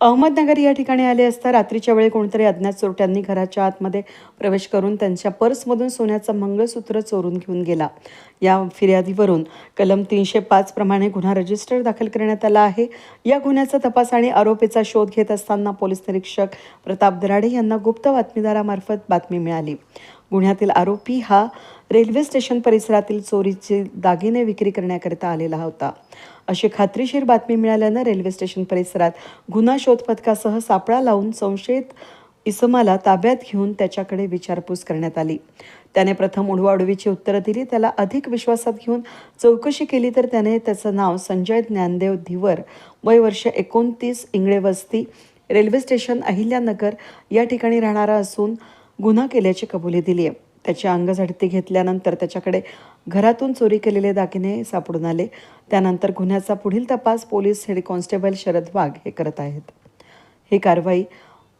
अहमदनगर या ठिकाणी आले असता रात्रीच्या वेळी कोणतरी अज्ञात चोरट्यांनी घराच्या आतमध्ये प्रवेश करून त्यांच्या पर्समधून सोन्याचं मंगळसूत्र चोरून घेऊन गेला. या फिर्यादीवरून कलम तीनशे पाच प्रमाणे गुन्हा रजिस्टर दाखल करण्यात आला आहे. या गुन्ह्याचा तपास आणि आरोपीचा शोध घेत असताना पोलीस निरीक्षक प्रताप दराडे यांना गुप्त बातमीदारामार्फत बातमी मिळाली. गुन्ह्यातील आरोपी हा रेल्वे स्टेशन परिसरातील चोरीचे दागिने विक्री करण्याकरिता आलेला होता. अशी खात्रीशीर बातमी मिळाल्यानं रेल्वे स्टेशन परिसरात गुन्हा शोध पथकासह सापळा लावून संशयित इसमाला ताब्यात घेऊन त्याच्याकडे विचारपूस करण्यात आली. त्याने प्रथम उडवाउडवीची उत्तरं दिली त्याला अधिक विश्वासात घेऊन चौकशी केली तर त्याने त्याचं नाव संजय ज्ञानदेव धिवर वय वर्ष एकोणतीस इंगळे वस्ती रेल्वे स्टेशन अहिल्यानगर या ठिकाणी राहणारा असून गुन्हा केल्याची कबुली दिली आहे त्याची अंगझडती घेतल्यानंतर त्याच्याकडे घरातून चोरी केलेले दागिने सापडून आले. त्यानंतर गुन्ह्याचा पुढील तपास police head constable Sharad Wagh हे करत आहेत. ही कारवाई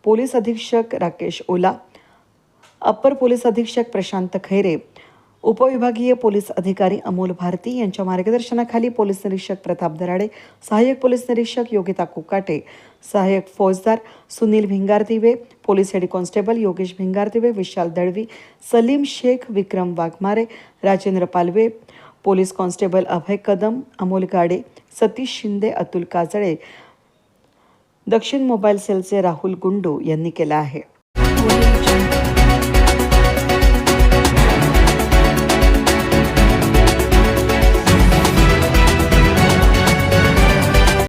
पोलीस अधीक्षक राकेश ओला अप्पर पोलीस अधीक्षक प्रशांत खैरे उपविभागीय पोलीस अधिकारी अमोल भारती यांच्या मार्गदर्शनाखाली पोलीस निरीक्षक प्रताप दराडे सहाय्यक पोलीस निरीक्षक योगिता कुकाटे सहाय्यक फौजदार Sunil Bhingardive police head constable Yogesh Bhingardive Vishal Dalvi Salim Shaikh Vikram Waghmare Rajendra Palve police constable Abhay Kadam Amol Gade Satish Shinde Atul Kajale दक्षिण मोबाईल सेलचे राहुल गुंडू यांनी केलं आहे.